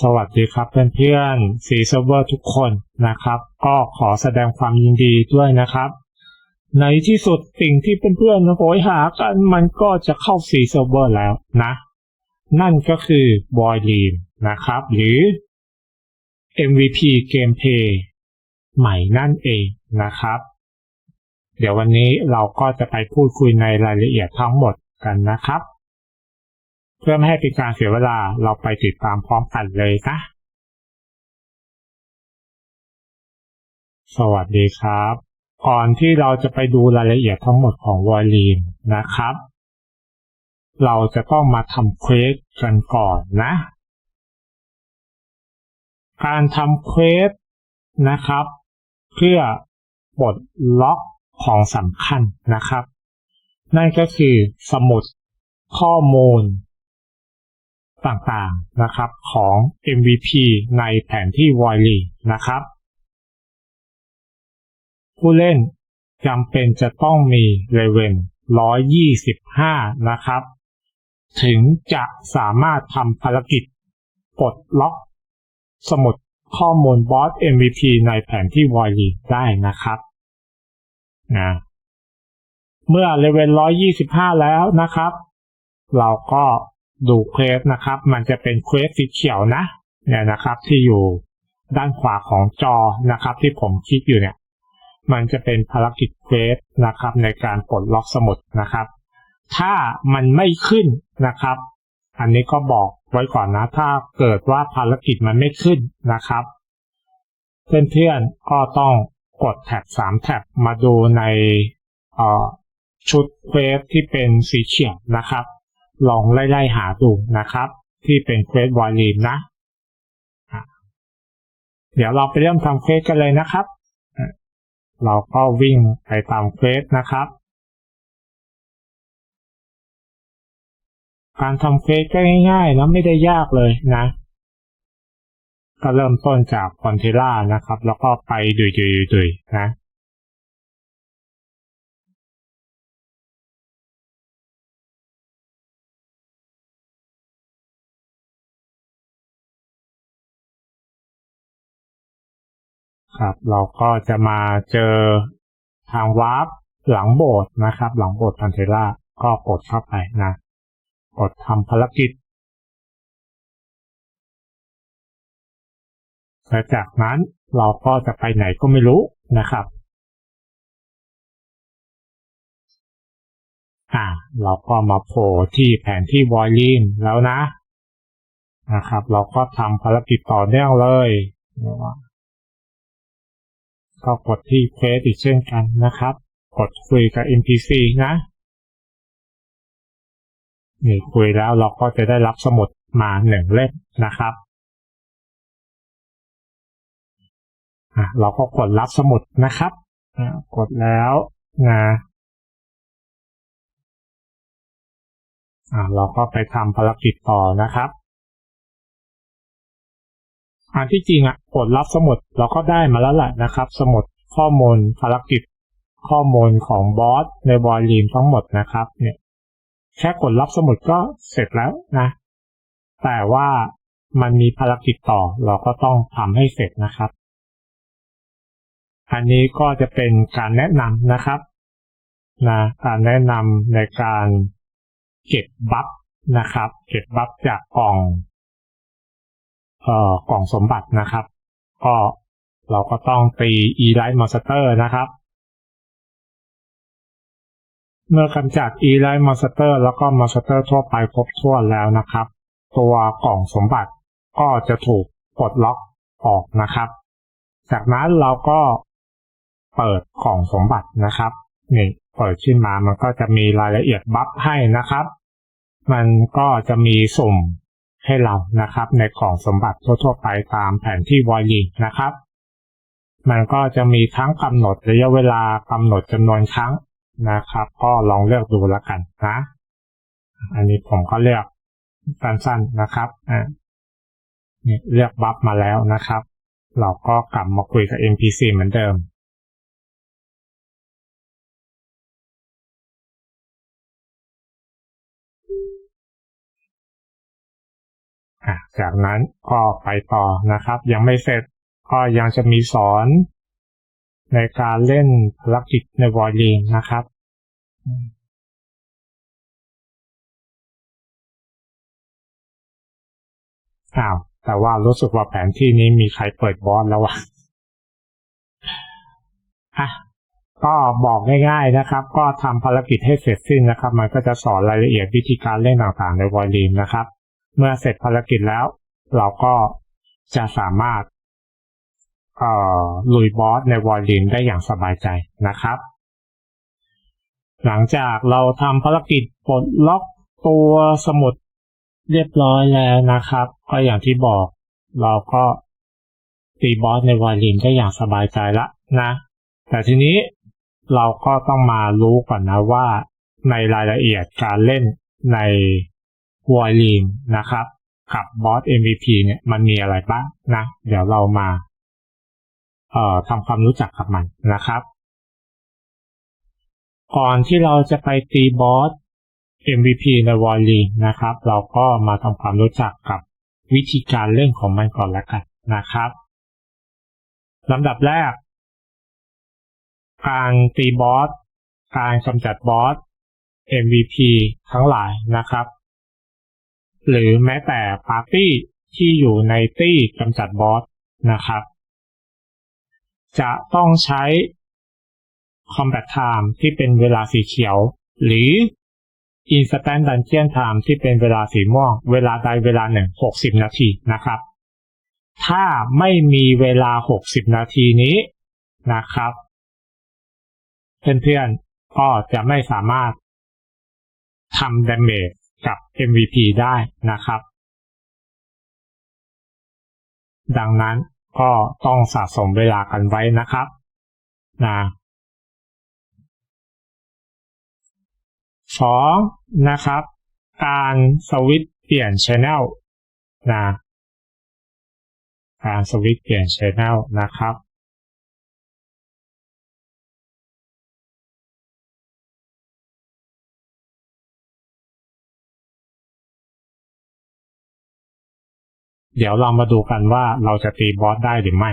สวัสดีครับเพื่อนๆสีเซิร์ฟเวอร์ทุกคนนะครับ ก็ขอแสดงความยินดีด้วยนะครับ ในที่สุดสิ่งที่เพื่อนๆโหยหากันมันก็จะเข้าสีเซิร์ฟเวอร์แล้วนะ นั่นก็คือบอยลีนนะครับ หรือ MVP Gameplay ใหม่นั่นเองนะครับ เดี๋ยววันนี้เราก็จะไปพูดคุยในรายละเอียดทั้งหมดกันนะครับ เพื่อไม่ให้เป็นการเสียเวลาเราไปติดตามพร้อมกันเลยนะ สวัสดีครับ ก่อนที่เราจะไปดูรายละเอียดทั้งหมดของวอลลีนนะครับ เราจะต้องมาทำเควสกันก่อนนะ การทำเควสนะครับ เพื่อปลดล็อกของสำคัญนะครับ นั่นก็คือสมุดข้อมูล ต่างๆนะครับของ MVP ในแผนที่ v o i l y นะครับ ผู้เล่นจำเป็นจะต้องมีเลเวล125 นะครับ ถึงจะสามารถทำภารกิจปลดล็อกสมุดข้อมูลบอส MVP ในแผนที่ v o i l y ได้นะครับนะเมื่อเลเวล125 แล้วนะครับ เราก็ ดูเควสนะครับ มันจะเป็นเควสสีเขียวนะเนี่ยนะครับ ที่อยู่ด้านขวาของจอนะครับ ที่ผมคลิกอยู่เนี่ย มันจะเป็นภารกิจเควสนะครับ ในการปลดล็อกสมุดนะครับ ถ้ามันไม่ขึ้นนะครับ อันนี้ก็บอกไว้ก่อนนะ ถ้าเกิดว่าภารกิจมันไม่ขึ้นนะครับ เพื่อนๆก็ต้องกดแท็บ3แท็บมาดูในชุดเควสที่เป็นสีเขียวนะครับ ลองไล่ๆหาดูนะครับ ที่เป็นเควสวอลลีนนะ เดี๋ยวเราไปเริ่มทำเควสกันเลยนะครับ เราก็วิ่งไปตามเควสนะครับ การทำเควสก็ง่ายๆนะไม่ได้ยากเลยนะ ก็เริ่มต้นจากคอนเทล่านะครับ แล้วก็ไปดุยๆๆนะ ครับ เราก็จะมาเจอทางวาร์ปหลังโบสถ์นะครับ หลังโบสถ์พันเทล่าก็กดเข้าไปนะกดทำภารกิจและจากนั้นเราก็จะไปไหนก็ไม่รู้นะครับ อ่า เราก็มาโผล่ที่แผนที่วอยลินแล้วนะ นะครับ เราก็ทำภารกิจต่อเนื่องเลยก็ ก็กดที่เควสอีกเช่นกันนะครับ กดคุยกับ NPC นะนี่คุยแล้วเราก็จะได้รับสมุดมาหนึ่งเล่มนะครับอะเราก็กดรับสมุดนะครับอ่กดแล้วนะอะเราก็ไปทำภารกิจต่อนะครับ อันที่จริงอะกดรับสมุดเราก็ได้มาแล้วแหละนะครับ สมุดข้อมูลภารกิจ ข้อมูลของบอสในบอยลีมทั้งหมดนะครับ เนี่ย แค่กดรับสมุดก็เสร็จแล้วนะ แต่ว่ามันมีภารกิจต่อเราก็ต้องทำให้เสร็จนะครับ อันนี้ก็จะเป็นการแนะนำนะครับนะการแนะนำในการเก็บบัฟนะครับ เก็บบัฟจากกล่อง กล่องสมบัตินะครับ ก็เราก็ต้องตี e l i g h t monster นะครับ เมื่อกำจัด e l i g h t monster แล้วก็ monster ทั่วไปครบถ้วนแล้วนะครับ ตัวกล่องสมบัติก็จะถูกปลดล็อกออกนะครับ จากนั้นเราก็เปิดกล่องสมบัตินะครับนี่เปิดขึ้นมามันก็จะมีรายละเอียดบัฟให้นะครับ มันก็จะมีสุ่ม ให้เรานะครับ ในกล่องสมบัติทั่วๆไปตามแผนที่วอยลีนะครับ มันก็จะมีทั้งกำหนดระยะเวลากำหนดจำนวนครั้งนะครับ ก็ลองเลือกดูแล้วกันนะ อันนี้ผมก็เลือกสั้นๆนะครับอ่านี่เลือกบัฟมาแล้วนะครับ เราก็กลับมาคุยกับ NPC เหมือนเดิม จากนั้นก็ไปต่อนะครับ ยังไม่เสร็จก็ยังจะมีสอน ในการเล่นภารกิจในวอลลีนนะครับอ้าวแต่ว่ารู้สึกว่าแผนที่นี้มีใครเปิดบอสแล้ววะอะก็บอกง่ายๆนะครับ ก็ทำภารกิจให้เสร็จสิ้นนะครับ มันก็จะสอนรายละเอียดวิธีการเล่นต่างๆในวอลลีนนะครับ เมื่อเสร็จภารกิจแล้ว เราก็จะสามารถลุยบอสในวอลลีนได้อย่างสบายใจนะครับ หลังจากเราทำภารกิจปลดล็อกตัวสมุดเรียบร้อยแล้วนะครับ ก็อย่างที่บอก เราก็ตีบอสในวอลลีนได้อย่างสบายใจละนะ แต่ทีนี้เราก็ต้องมารู้ก่อนนะว่าในรายละเอียดการเล่นใน วอลีนนะครับ กับบอส MVP เนี่ยมันมีอะไรบ้างนะ เดี๋ยวเรามาเอ่อทำความรู้จักกับมันนะครับ ก่อนที่เราจะไปตีบอส MVP ในวอลลีนนะครับ เราก็มาทำความรู้จักกับวิธีการเล่นของมันก่อนแล้วกันนะครับลำดับแรก การตีบอส การกำจัดบอส MVP ทั้งหลายนะครับ หรือแม้แต่ปาร์ตี้ที่อยู่ในตี้กำจัดบอสนะครับ จะต้องใช้ Combat Time ที่เป็นเวลาสีเขียว หรือ Instant Dungeon Time ที่เป็นเวลาสีม่วง เวลาใดเวลาหนึ่ง60 นาทีนะครับ ถ้าไม่มีเวลา 60 นาทีนี้นะครับ เพื่อนๆก็จะไม่สามารถทำ damage กับ MVP ได้นะครับ ดังนั้นก็ต้องสะสมเวลากันไว้นะครับนะสองนะครับ การสวิตช์เปลี่ยนชแนลนะการสวิตช์เปลี่ยนชแนลนะครับ เดี๋ยวเรามาดูกันว่าเราจะตีบอสได้หรือไม่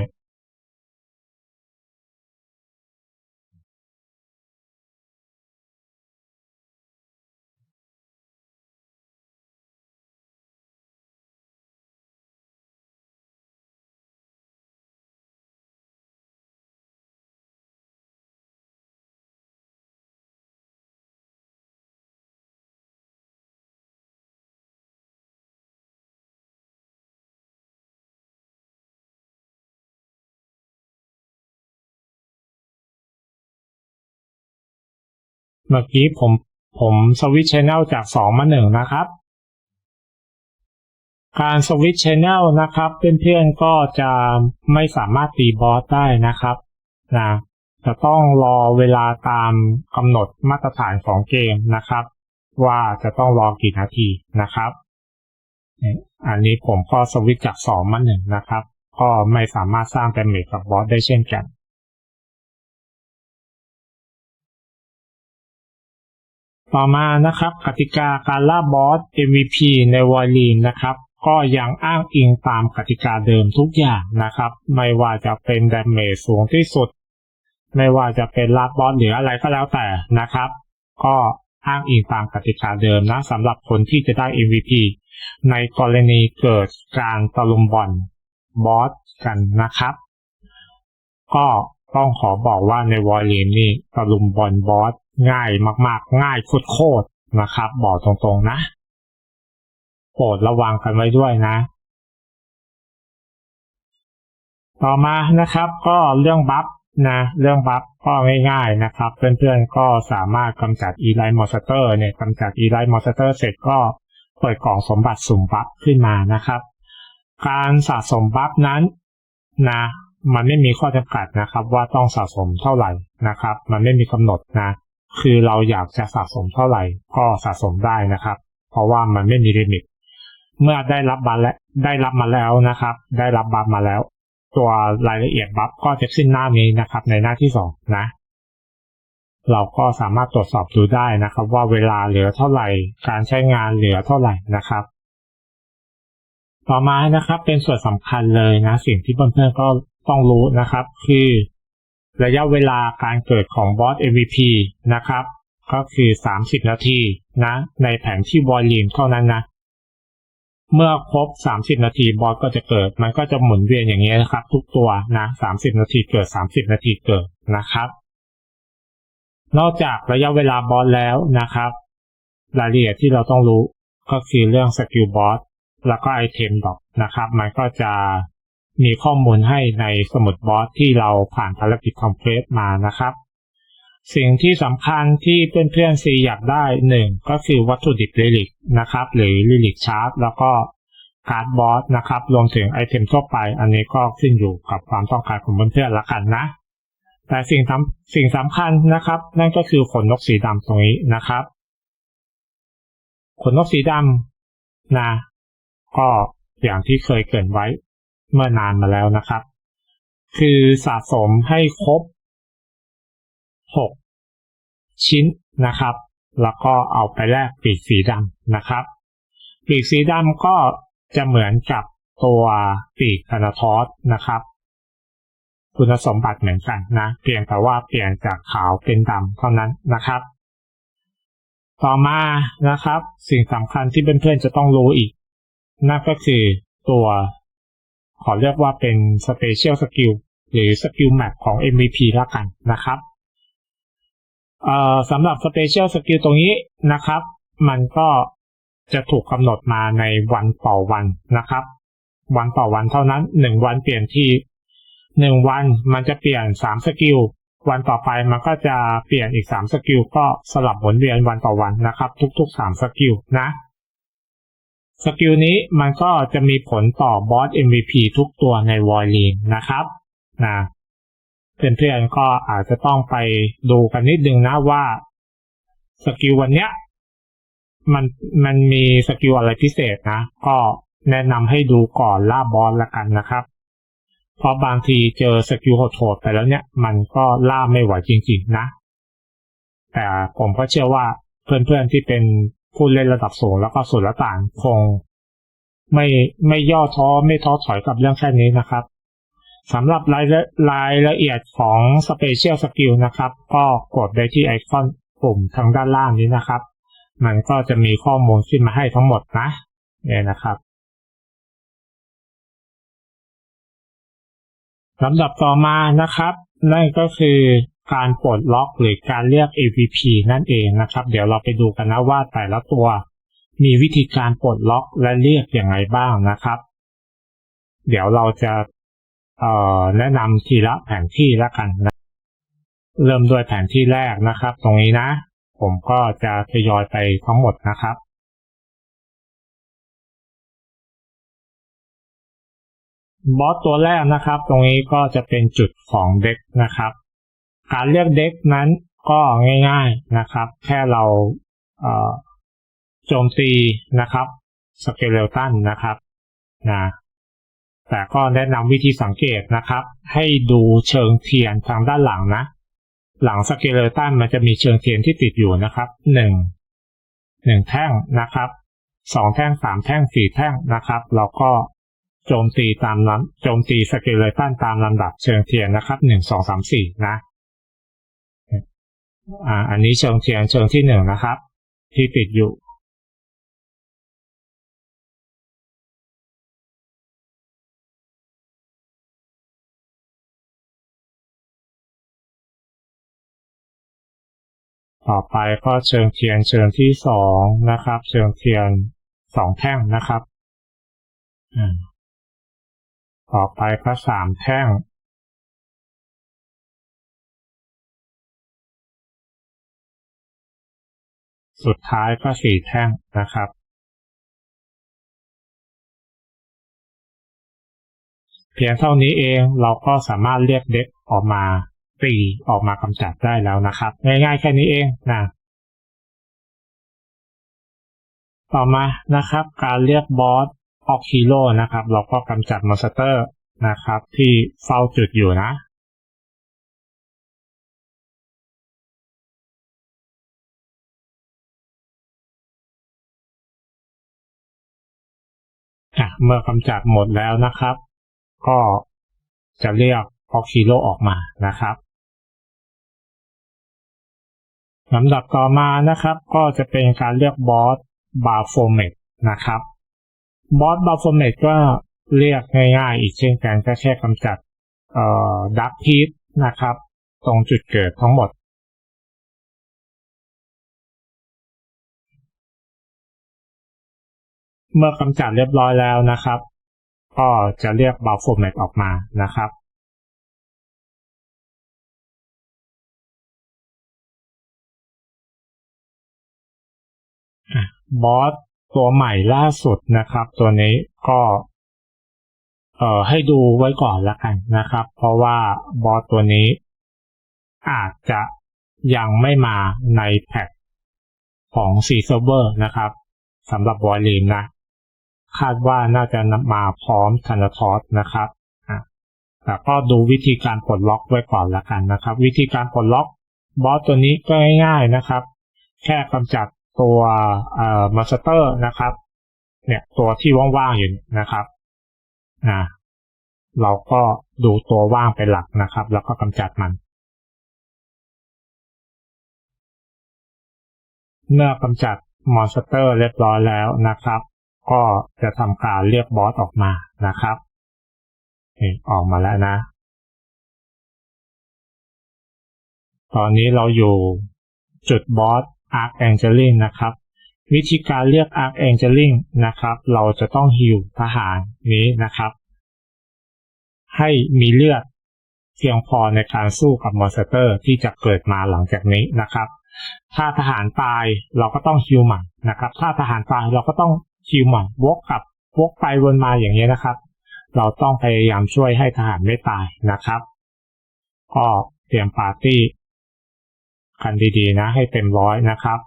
เมื่อกี้ผมผมสวิตช์ชแนลจากสองมาหนึ่งนะครับ การสวิตช์ชแนลนะครับ เพื่อนๆก็จะไม่สามารถตีบอสได้นะครับนะจะต้องรอเวลาตามกำหนดมาตรฐานของเกมนะครับ ว่าจะต้องรอกี่นาทีนะครับอันนี้ผมก็สวิตช์จากสองมาหนึ่งนะครับ ก็ไม่สามารถสร้างดาเมจกับบอสได้เช่นกัน ต่อมานะครับกติกาการล่าบอส MVP ในวอลลีนนะครับ ก็ยังอ้างอิงตามกติกาเดิมทุกอย่างนะครับ ไม่ว่าจะเป็นดาเมจสูงที่สุด ไม่ว่าจะเป็นลาบอสหรืออะไรก็แล้วแต่นะครับ ก็อ้างอิงตามกติกาเดิมนะสำหรับคนที่จะได้ MVP ในกรณีเกิดการตะลุมบอลบอสกันนะครับ ก็ ต้องขอบอกว่าในวอลเลนนี่ตะลุมบอลบอสง่ายมากๆ ง่ายโคตรๆนะครับ บอกตรงๆนะ โปรดระวังกันไว้ด้วยนะ ต่อมานะครับก็เรื่องบัฟนะ เรื่องบัฟก็ง่ายๆนะครับ เพื่อนๆก็สามารถกำจัดอีไลมอสเตอร์เนี่ยกำจัดอีไลมอสเตอร์เสร็จก็เปิดกล่องสมบัติสุ่มบัฟขึ้นมานะครับ การสะสมบัฟนั้นนะ มันไม่มีข้อจำกัดนะครับ ว่าต้องสะสมเท่าไหร่นะครับ มันไม่มีกำหนดนะ คือเราอยากจะสะสมเท่าไหร่ก็สะสมได้นะครับ เพราะว่ามันไม่มีลิมิต เมื่อได้รับบัฟและได้รับมาแล้วนะครับ ได้รับบัฟมาแล้ว ตัวรายละเอียดบัฟก็จะขึ้นหน้านี้นะครับ ในหน้าที่สองนะเราก็สามารถตรวจสอบดูได้นะครับ ว่าเวลาเหลือเท่าไหร่ การใช้งานเหลือเท่าไหร่นะครับ ต่อมานะครับเป็นส่วนสำคัญเลยนะ สิ่งที่เพื่อนๆก็ ต้องรู้นะครับ คือระยะเวลาการเกิดของบอส MVP นะครับ ก็คือ 30 นาทีนะ ในแผนที่วอลลีนเท่านั้นนะ เมื่อครบ 30 นาทีบอสก็จะเกิด มันก็จะหมุนเวียนอย่างนี้นะครับ ทุกตัวนะ 30 นาทีเกิด 30 นาทีเกิดนะครับ นอกจากระยะเวลาบอสแล้วนะครับรายละเอียดที่เราต้องรู้ก็คือเรื่องสกิลบอสแล้วก็ไอเทมดอกนะครับ มันก็จะ มีข้อมูลให้ในสมุดบอสที่เราผ่านภารกิจคอมเพลตมานะครับ สิ่งที่สำคัญที่เพื่อนๆซีอยากได้หนึ่งก็คือวัตถุดิบลิลิกนะครับ หรือลิลิกชาร์ตแล้วก็การ์ดบอสนะครับรวมถึงไอเทมทั่วไป อันนี้ก็ขึ้นอยู่กับความต้องการของเพื่อนๆละกันนะ แต่สิ่งสำสิ่งสำคัญนะครับ นั่นก็คือขนนกสีดำตรงนี้นะครับ ขนนกสีดำนะ ก็อย่างที่เคยเกินไว้ เมื่อนานมาแล้วนะครับ คือสะสมให้ครบ 6 ชิ้นนะครับ แล้วก็เอาไปแลกปีกสีดำนะครับ ปีกสีดำก็จะเหมือนกับตัวปีกธนาทอสนะครับคุณสมบัติเหมือนกันนะ เพียงแต่ว่าเปลี่ยนจากขาวเป็นดำเท่านั้นนะครับ ต่อมานะครับ สิ่งสำคัญที่เพื่อนๆจะต้องรู้อีก นั่นก็คือตัว ขอเรียกว่าเป็น Special Skill หรือ Skill Map ของ MVP ละกันนะครับสำหรับ Special Skill ตรงนี้นะครับ มันก็จะถูกกำหนดมาในวันต่อวันนะครับ วันต่อวันเท่านั้น 1 วันเปลี่ยนที่ 1 วันมันจะเปลี่ยน 3 สกิลวันต่อไปมันก็จะเปลี่ยนอีก 3 สกิลก็สลับหมุนเวียนวันต่อวันนะครับ ทุกๆ 3 สกิลนะ สกิลนี้มันก็จะมีผลต่อบอส MVP ทุกตัวในวอลลีนนะครับนะเพื่อนๆก็อาจจะต้องไปดูกันนิดนึงนะว่าสกิลวันเนี้ยมันมันมีสกิลอะไรพิเศษนะ ก็แนะนำให้ดูก่อนล่าบอสละกันนะครับ เพราะบางทีเจอสกิลโหดๆไปแล้วเนี่ย มันก็ล่าไม่ไหวจริงๆนะ แต่ผมก็เชื่อว่าเพื่อนๆที่เป็น ผู้เล่นระดับสูงแล้วก็สุดละต่างคง ไม่ไม่ย่อท้อไม่ท้อถอยกับเรื่องแค่นี้นะครับสำหรับรายรายละเอียดของ Special Skill นะครับ ก็กดได้ที่ไอคอนปุ่มทางด้านล่างนี้นะครับ มันก็จะมีข้อมูลขึ้นมาให้ทั้งหมดนะเนี่ยนะครับลำดับต่อมานะครับ นั่นก็คือ การปลดล็อกหรือการเรียก AVP นั่นเองนะครับ เดี๋ยวเราไปดูกันนะว่าแต่ละตัว มีวิธีการปลดล็อกและเรียกอย่างไรบ้างนะครับ เดี๋ยวเราจะแนะนำทีละแผนที่ล้วกันนะเริ่มด้วยแผนที่แรกนะครับ ตรงนี้นะ ผมก็จะทยอยไปทั้งหมดนะครับบอสตัวแรกนะครับ ตรงนี้ก็จะเป็นจุดของเด็กนะครับ การเรียกเด็กนั้นก็ง่ายๆนะครับ แค่เราโจมตีนะครับสเกลเลตันนะครับนะแต่ก็แนะนำวิธีสังเกตนะครับ ให้ดูเชิงเทียนทางด้านหลังนะ หลังสเกลเลตันมันจะมีเชิงเทียนที่ติดอยู่นะครับหนึ่งหนึ่งแท่งนะครับสองแท่งสามแท่งสี่แท่งนะครับ เราก็โจมตีตามลำโจมตีสเกลเลตันตามลำดับเชิงเทียนนะครับหนึ่งสองสามสี่นะ อ่า อันนี้เชิงเทียนเชิงที่หนึ่งนะครับ ที่ติดอยู่ต่อไปก็เชิงเทียนเชิงที่สองนะครับ เชิงเทียนสองแท่งนะครับต่อไปก็สามแท่ง สุดท้ายก็สี่แท่งนะครับ เพียงเท่านี้เองเราก็สามารถเรียกเด็กออกมาตีออกมากำจัดได้แล้วนะครับ ง่ายๆแค่นี้เองนะต่อมานะครับ การเรียกบอสออกฮีโร่นะครับ เราก็กำจัดมอนสเตอร์นะครับ ที่เฝ้าจุดอยู่นะ เมื่อกำจัดหมดแล้วนะครับ ก็จะเรียกออกซิโลออกมานะครับลำดับต่อมานะครับ ก็จะเป็นการเรียกบอสบาโฟเมตนะครับบอสบาโฟเมตก็เรียกง่ายๆ อีกเช่นกันก็แค่กำจัดดักพีทนะครับ ตรงจุดเกิดทั้งหมด เมื่อกำจัดเรียบร้อยแล้วนะครับ ก็จะเรียกบาโฟเมตออกมานะครับ บอสตัวใหม่ล่าสุดนะครับ ตัวนี้ก็เอ่อให้ดูไว้ก่อนละกันนะครับ เพราะว่าบอสตัวนี้ อาจจะยังไม่มาในแพ็คของ C Server นะครับสำหรับบอลลีนนะ คาดว่าน่าจะมาพร้อมธนาทอสนะครับแต่ก็ดูวิธีการปลดล็อกไว้ก่อนละกันนะครับ วิธีการปลดล็อกบอสตัวนี้ก็ง่ายๆนะครับ แค่กำจัดตัวเอ่อมาสเตอร์นะครับ เนี่ยตัวที่ว่างๆอยู่นะครับอ่าเราก็ดูตัวว่างเป็นหลักนะครับ แล้วก็กำจัดมันเมื่อกำจัดมอนสเตอร์เรียบร้อยแล้วนะครับ ก็จะทำการเรียกบอสออกมานะครับนี่ออกมาแล้วนะ ตอนนี้เราอยู่จุดบอส Arc Angeling นะครับ วิธีการเรียก Arc Angeling นะครับ เราจะต้องฮิวทหารนี้นะครับ ให้มีเลือดเพียงพอในการสู้กับมอนสเตอร์ที่จะเกิดมาหลังจากนี้นะครับ ถ้าทหารตายเราก็ต้องฮิวใหม่นะครับ ถ้าทหารตายเราก็ต้อง คิวใหม่วกกับวกไปวนมาอย่างนี้นะครับ เราต้องพยายามช่วยให้ทหารไม่ตายนะครับก็เตรียมปาร์ตี้กันดีๆนะให้เต็มร้อยนะครับ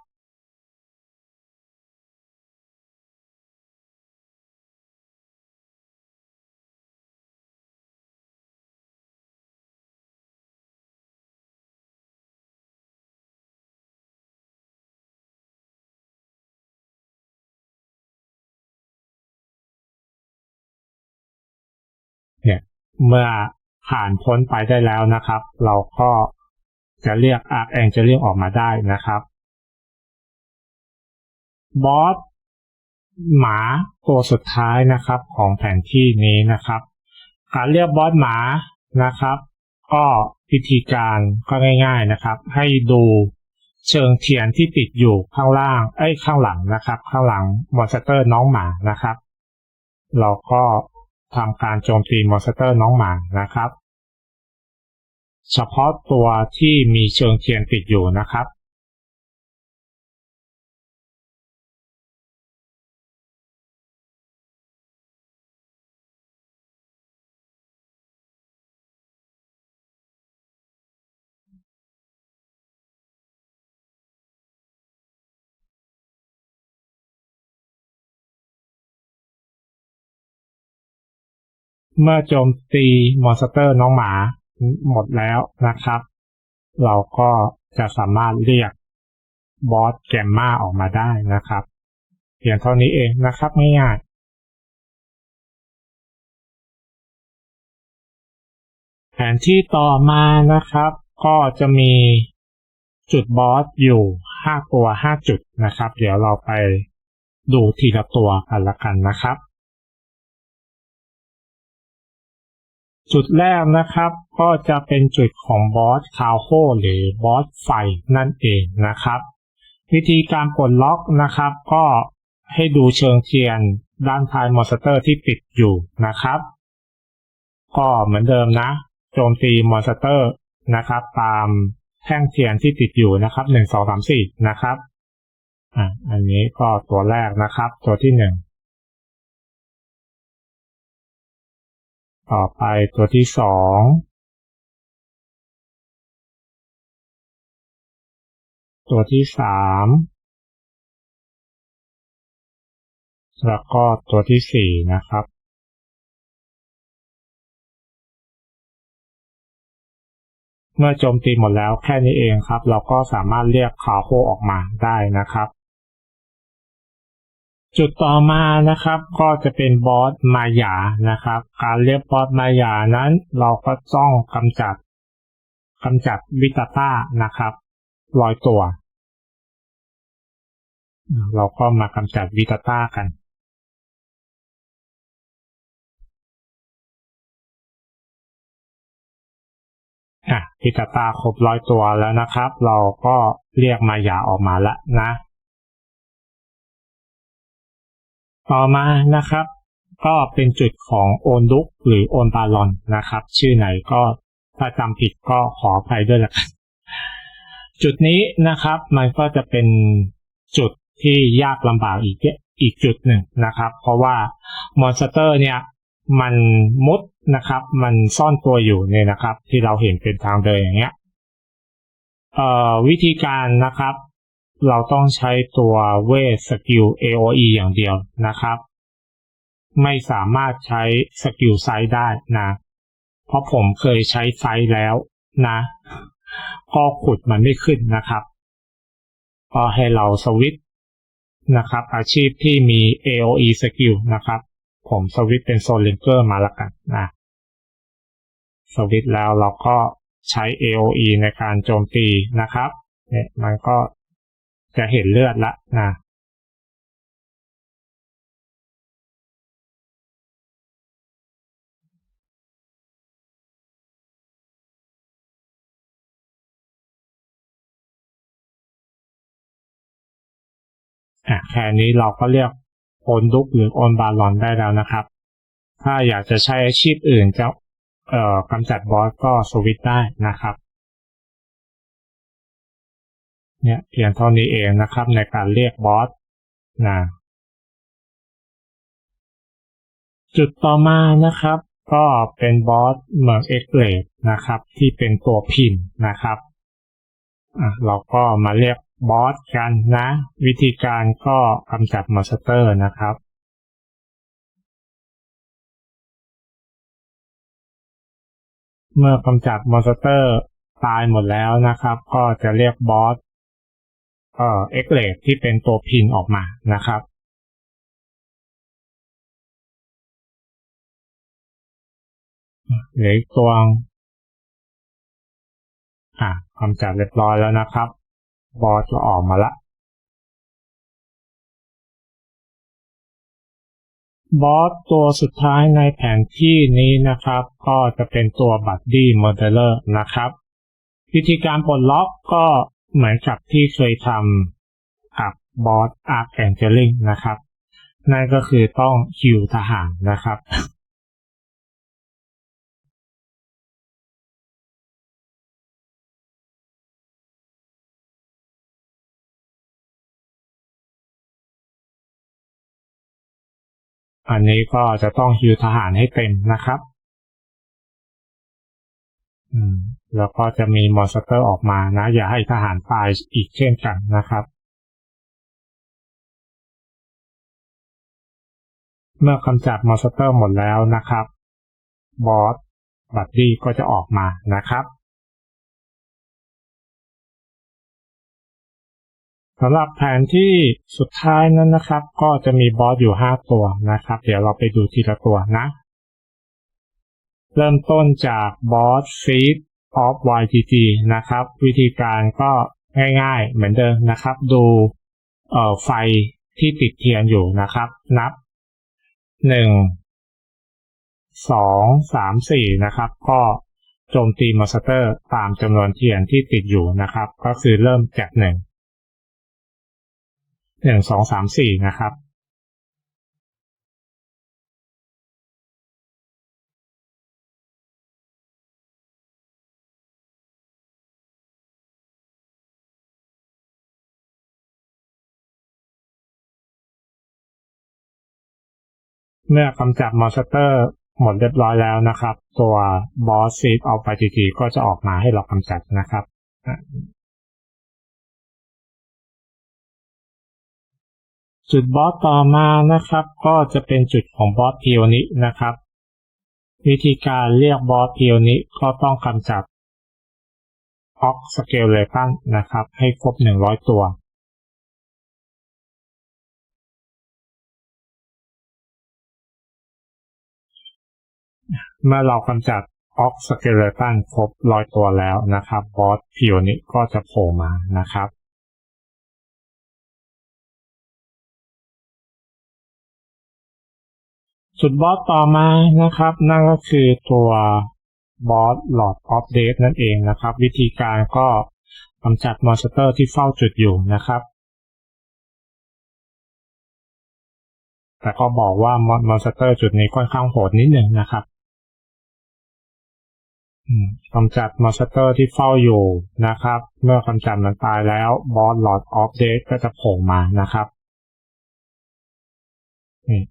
เมื่อผ่านพ้นไปได้แล้วนะครับ เราก็จะเรียก Arc Angel ออกมาได้นะครับบอสหมาตัวสุดท้ายนะครับของแผนที่นี้นะครับ การเรียกบอสหมานะครับ ก็วิธีการก็ง่าย ๆนะครับ ให้ดูเชิงเทียนที่ติดอยู่ข้างล่าง เอ้ยข้างหลังนะครับ ข้างหลังมอนสเตอร์น้องหมานะครับ เราก็ ทำการโจมตีมอนสเตอร์น้องหมานะครับ เฉพาะตัวที่มีเชิงเทียนติดอยู่นะครับ เมื่อโจมตีมอนสเตอร์น้องหมาหมดแล้วนะครับ เราก็จะสามารถเรียกบอสแกมมาออกมาได้นะครับเพียงเท่านี้เองนะครับง่ายๆแผนที่ต่อมานะครับ ก็จะมีจุดบอสอยู่ 5 ตัว 5 จุดนะครับ เดี๋ยวเราไปดูทีละตัวกันละกันนะครับ จุดแรกนะครับ ก็จะเป็นจุดของบอสคาโฮหรือบอสไฟนั่นเองนะครับ วิธีการปลดล็อกนะครับ ก็ให้ดูเชิงเทียนด้านท้ายมอนสเตอร์ที่ติดอยู่นะครับ ก็เหมือนเดิมนะ โจมตีมอนสเตอร์นะครับ ตามแท่งเทียนที่ติดอยู่นะครับหนึ่งสองสามสี่นะครับอะอันนี้ก็ตัวแรกนะครับ ตัวที่หนึ่ง ต่อไปตัวที่สองตัวที่สามแล้วก็ตัวที่สี่นะครับ เมื่อโจมตีหมดแล้วแค่นี้เองครับ เราก็สามารถเรียกคาโฮออกมาได้นะครับ จุดต่อมานะครับก็จะเป็นบอสมายานะครับ การเรียกบอสมายานั้น เราก็ต้องกำจัดกำจัดวิตาต้านะครับร้อยตัว เราก็มากำจัดวิตาต้ากัน อะวิตาต้าครบร้อยตัวแล้วนะครับ เราก็เรียกมายาออกมาแล้วนะ ต่อมานะครับ ก็เป็นจุดของโอนดุกหรือโอนบาลอนนะครับ ชื่อไหนก็ถ้าจำผิดก็ขออภัยด้วยละกันจุดนี้นะครับมันก็จะเป็นจุดที่ยากลำบากอีกอีกจุดหนึ่งนะครับ เพราะว่ามอนสเตอร์เนี่ยมันมุดนะครับ มันซ่อนตัวอยู่เนี่ยนะครับ ที่เราเห็นเป็นทางเดินอย่างเงี้ยวิธีการนะครับ เราต้องใช้ตัวเวทสกิล AOE อย่างเดียวนะครับ ไม่สามารถใช้สกิลไซด์ได้นะ เพราะผมเคยใช้ไซด์แล้วนะ ก็ขุดมันไม่ขึ้นนะครับก็ให้เราสวิตนะครับ อาชีพที่มี AOE สกิลนะครับ ผมสวิตเป็นโซลิเกอร์มาละกันนะสวิตแล้วเราก็ใช้ AOE ในการโจมตีนะครับ เนี่ยมันก็ จะเห็นเลือดละนะอะแค่นี้เราก็เรียกโอนดุกหรือโอนบาลอนได้แล้วนะครับ ถ้าอยากจะใช้อาชีพอื่นจะเอ่อกำจัดบอสก็สวิตได้นะครับ เนี่ยเพียงเท่านี้เองนะครับในการเรียกบอสนะจุดต่อมานะครับ ก็เป็นบอสเมืองเอ็กเลดนะครับ ที่เป็นตัวพินนะครับอะเราก็มาเรียกบอสกันนะ วิธีการก็กำจัดมอนสเตอร์นะครับเมื่อกำจัดมอนสเตอร์ตายหมดแล้วนะครับ ก็จะเรียกบอส เอ่อเอ็กเลดที่เป็นตัวพินออกมานะครับเหลืออีกตัวอะกำจัดเรียบร้อยแล้วนะครับ บอสก็ออกมาละ บอสตัวสุดท้ายในแผนที่นี้นะครับ ก็จะเป็นตัวบัดดี้มอเดลเลอร์นะครับ วิธีการปลดล็อกก็ เหมือนกับที่เคยทำกับบอสอาร์คแองเจลิงนะครับ นั่นก็คือต้องคิวทหารนะครับอันนี้ก็จะต้องฮิวทหารให้เต็มนะครับ อืม แล้วก็จะมีมอนสเตอร์ออกมานะ อย่าให้ทหารตายอีกเช่นกันนะครับเมื่อกำจัดมอนสเตอร์หมดแล้วนะครับ บอสบัดดี้ก็จะออกมานะครับสำหรับแผนที่สุดท้ายนั้นนะครับ ก็จะมีบอสอยู่ 5 ตัวนะครับ เดี๋ยวเราไปดูทีละตัวนะ เริ่มต้นจากบอสฟีด ออฟ YTG นะครับ วิธีการก็ง่ายๆ เหมือนเดิมนะครับ ดูเอ่อไฟที่ติดเทียนอยู่นะครับ นับ 1 2 3 4 นะครับ ก็โจมตีมอนสเตอร์ตามจำนวนเทียนที่ติดอยู่นะครับ ก็คือเริ่มจากหนึ่งหนึ่งสองสามสี่นะครับ เมื่อกำจัดมอนสเตอร์หมดเรียบร้อยแล้วนะครับ ตัวบอสซีดเอาไปทีๆก็จะออกมาให้เรากำจัดนะครับจุดบอสต่อมานะครับ ก็จะเป็นจุดของบอสเพียวนี้นะครับ วิธีการเรียกบอสเพียวนี้ก็ต้องกำจัดออกสเกลเลตันนะครับ ให้ครบ 100 ตัว เมื่อเรากำจัดออกสเกเลตันครบร้อยตัวแล้วนะครับบอสพิโอนี้ก็จะโผล่มานะครับจุดบอสต่อมานะครับ นั่นก็คือตัวบอสหลอดออฟเดตนั่นเองนะครับ วิธีการก็กำจัดมอนสเตอร์ที่เฝ้าจุดอยู่นะครับแต่ก็บอกว่ามอนสเตอร์จุดนี้ค่อนข้างโหดนิดหนึ่งนะครับ กำจัดมอนสเตอร์ที่เฝ้าอยู่นะครับ เมื่อกำจัดมันตายแล้วบอสหลอดออฟเดตก็จะโผล่มานะครับนี่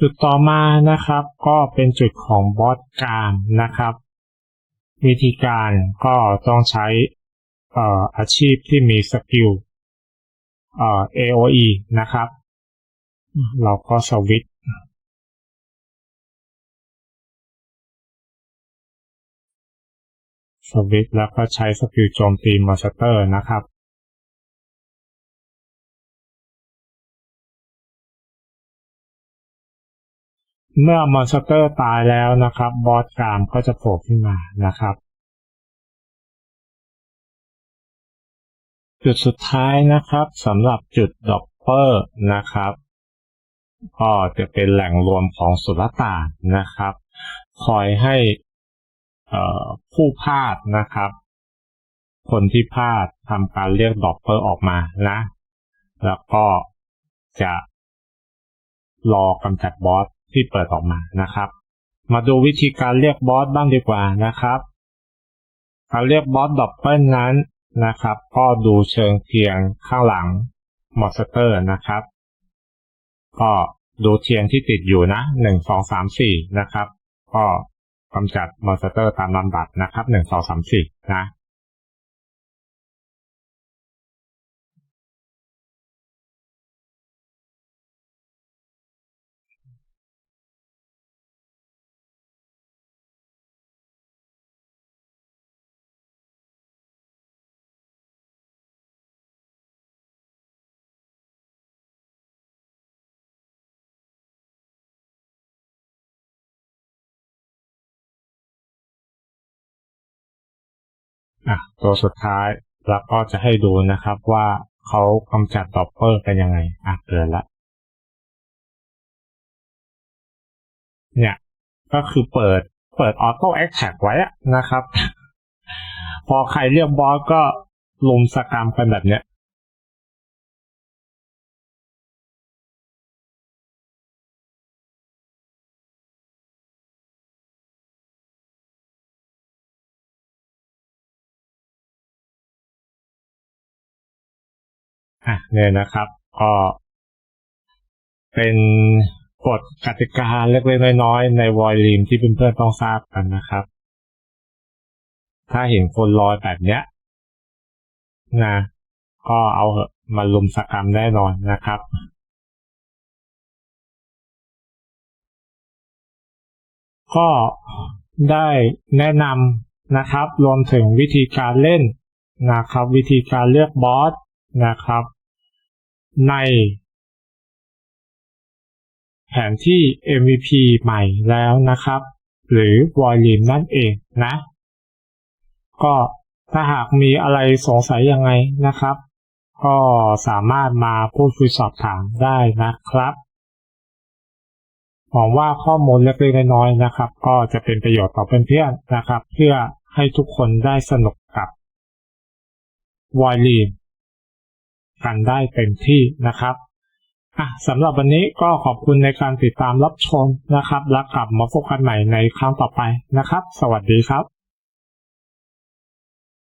จุดต่อมานะครับก็เป็นจุดของบอสกลางนะครับ วิธีการก็ต้องใช้อาชีพที่มีสกิล AOE นะครับ เราก็สวิต สวิตแล้วก็ใช้สกิลโจมตีมอนสเตอร์นะครับเมื่อมอนสเตอร์ตายแล้วนะครับ บอสกรามก็จะโผล่ขึ้นมานะครับ จุดสุดท้ายนะครับสำหรับจุดดอปเปอร์นะครับ ก็จะเป็นแหล่งรวมของสุลต่านนะครับ คอยให้ ผู้พาดนะครับ คนที่พาดทำการเรียกดอปเปอร์ออกมานะ แล้วก็จะรอกำจัดบอสที่เปิดออกมานะครับ มาดูวิธีการเรียกบอสบ้างดีกว่านะครับ การเรียกบอสดอปเปิลนั้นนะครับ ก็ดูเชิงเทียงข้างหลังมอสเตอร์นะครับ ก็ดูเทียนที่ติดอยู่นะหนึ่งสองสามสี่นะครับ ก็ กำจัดมอนสเตอร์ตามลำดับนะครับหนึ่งสองสามสี่นะ อะตัวสุดท้ายเราก็จะให้ดูนะครับว่าเขากำจัดดอปเปอร์กันยังไง อะเกิดละเนี่ย ก็คือเปิดเปิดออโต้แอคแท็กไว้นะครับ พอใครเรียกบอสก็ลุมสกรรมกันแบบเนี้ย อะเนี่ยนะครับ ก็เป็นกฎกติกาเล็กๆน้อยๆในวอยลีมที่เพื่อนๆต้องทราบกันนะครับ ถ้าเห็นคนลอยแบบเนี้ยนะก็เอาเหอะมาลุมสกรรมแน่นอนนะครับก็ได้แนะนำนะครับ รวมถึงวิธีการเล่นนะครับ วิธีการเลือกบอสนะครับ ใน แผนที่ MVP ใหม่แล้วนะครับ หรือ Volume นั่นเองนะ ก็ถ้าหากมีอะไรสงสัยยังไงนะครับ ก็สามารถมาพูดคุยสอบถามได้นะครับหวังว่าข้อมูลเล็กๆน้อยๆนะครับ ก็จะเป็นประโยชน์ต่อเพื่อนๆนะครับ เพื่อให้ทุกคนได้สนุกกับวอยลีน กันได้เต็มที่นะครับอะสำหรับวันนี้ก็ขอบคุณในการติดตามรับชมนะครับ แล้วกลับมาพบกันใหม่ในครั้งต่อไปนะครับ สวัสดีครับ